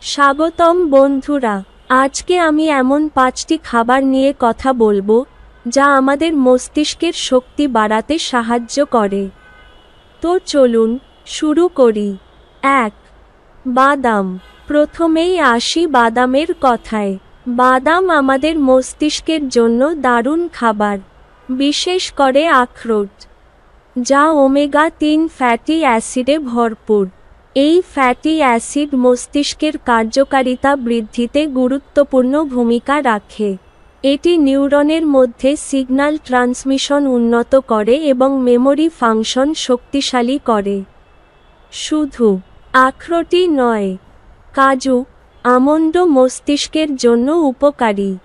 স্বাগতম বন্ধুরা, আজকে আমি এমন পাঁচটি খাবার নিয়ে কথা বলব, যা আমাদের মস্তিষ্কের শক্তি বাড়াতে সাহায্য করে। তো চলুন, শুরু করি। এক, বাদাম। প্রথমেই আসি বাদামের কথায়। বাদাম আমাদের মস্তিষ্কের জন্য দারুণ খাবার, বিশেষ করে আখরোট, যা ওমেগা তিন ফ্যাটি অ্যাসিডে ভরপুর। এই ফ্যাটি অ্যাসিড মস্তিষ্কের কার্যকারিতা বৃদ্ধিতে গুরুত্বপূর্ণ ভূমিকা রাখে। এটি নিউরনের মধ্যে সিগন্যাল ট্রান্সমিশন উন্নত করে এবং মেমোরি ফাংশন শক্তিশালী করে। শুধু আখরোটই নয়, কাজু, আমন্ড মস্তিষ্কের জন্য উপকারী।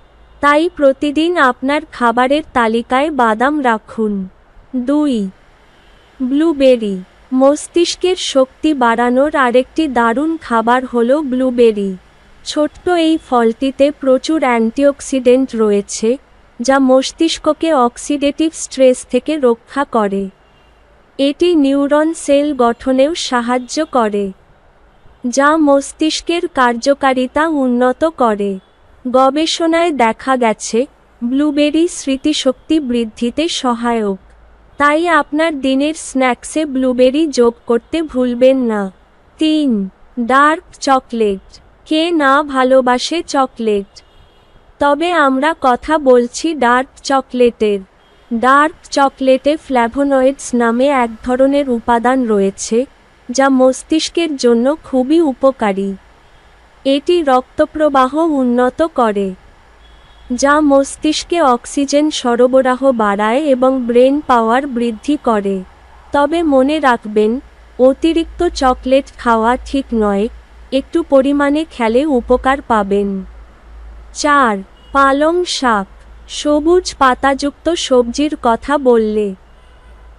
তাই প্রতিদিন আপনার খাবারের তালিকায় বাদাম রাখুন। দুই, ব্লুবেরি। মস্তিষ্কের শক্তি বাড়ানোর আরেকটি দারুণ খাবার হল ব্লুবেরি। ছোট্ট এই ফলটিতে প্রচুর অ্যান্টিঅক্সিডেন্ট রয়েছে, যা মস্তিষ্ককে অক্সিডেটিভ স্ট্রেস থেকে রক্ষা করে। এটি নিউরন সেল গঠনেও সাহায্য করে, যা মস্তিষ্কের কার্যকারিতা উন্নত করে। গবেষণায় দেখা গেছে, ব্লুবেরি স্মৃতিশক্তি বৃদ্ধিতে সহায়ক। তাই আপনার দিনের স্ন্যাক্সে ব্লুবেরি যোগ করতে ভুলবেন না। তিন, ডার্ক চকলেট। কে না ভালোবাসে চকলেট? তবে আমরা কথা বলছি ডার্ক চকলেটের। ডার্ক চকলেটে ফ্ল্যাভোনয়েডস নামে এক ধরনের উপাদান রয়েছে, যা মস্তিষ্কের জন্য খুবই উপকারী। এটি রক্তপ্রবাহ উন্নত করে। যা মস্তিষ্কে অক্সিজেন সরবরাহ বাড়ায় এবং ব্রেন পাওয়ার বৃদ্ধি করে। তবে মনে রাখবেন, অতিরিক্ত চকলেট খাওয়া ঠিক নয়, একটু পরিমাণে খেলে উপকার পাবেন। চার, পালং শাক, সবুজ পাতাযুক্ত সবজির কথা বললে।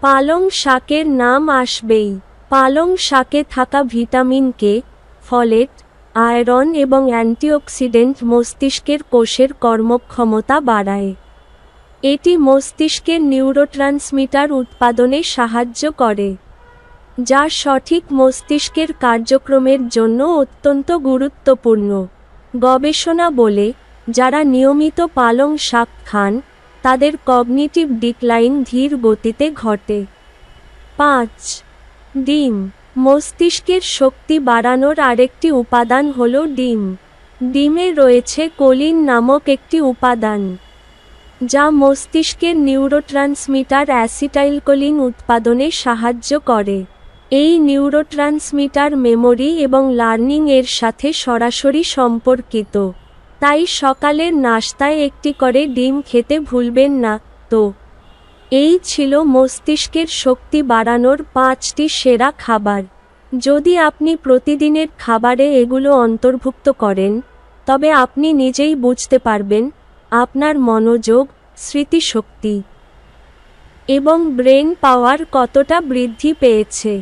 পালং শাকের নাম আসবেই। পালং শাকে থাকা ভিটামিন কে, ফলেট আয়রন এবং অ্যান্টিঅক্সিডেন্ট মস্তিষ্কের কোষের কর্মক্ষমতা বাড়ায়। এটি মস্তিষ্কের নিউরোট্রান্সমিটার উৎপাদনে সাহায্য করে, যা সঠিক মস্তিষ্কের কার্যক্রমের জন্য অত্যন্ত গুরুত্বপূর্ণ। গবেষণা বলে, যারা নিয়মিত পালং শাক খান, তাদের কগনিটিভ ডিক্লাইন ধীর গতিতে ঘটে। পাঁচ, ডিম মস্তিষ্কের শক্তি বাড়ানোর আরেকটি উপাদান হল ডিম। ডিমে রয়েছে কোলিন নামক একটি উপাদান, যা মস্তিষ্কের নিউরোট্রান্সমিটার অ্যাসিটাইলকোলিন উৎপাদনে সাহায্য করে। এই নিউরোট্রান্সমিটার মেমোরি এবং লার্নিং এর সাথে সরাসরি সম্পর্কিত। তাই সকালের নাস্তায় একটি করে ডিম খেতে ভুলবেন না, তো এই ছিল মস্তিষ্কের শক্তি বাড়ানোর পাঁচটি সেরা খাবার। যদি আপনি প্রতিদিনের খাবারে এগুলো অন্তর্ভুক্ত করেন, তবে আপনি নিজেই বুঝতে পারবেন আপনার মনোযোগ, স্মৃতিশক্তি এবং ব্রেন পাওয়ার কতটা বৃদ্ধি পেয়েছে।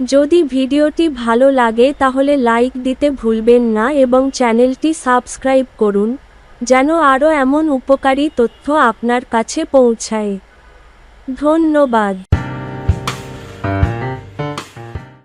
যদি ভিডিওটি ভালো লাগে তাহলে লাইক দিতে ভুলবেন না এবং চ্যানেলটি সাবস্ক্রাইব করুন, যেন আরও এমন উপকারী তথ্য আপনার কাছে পৌঁছায়। ধন্যবাদ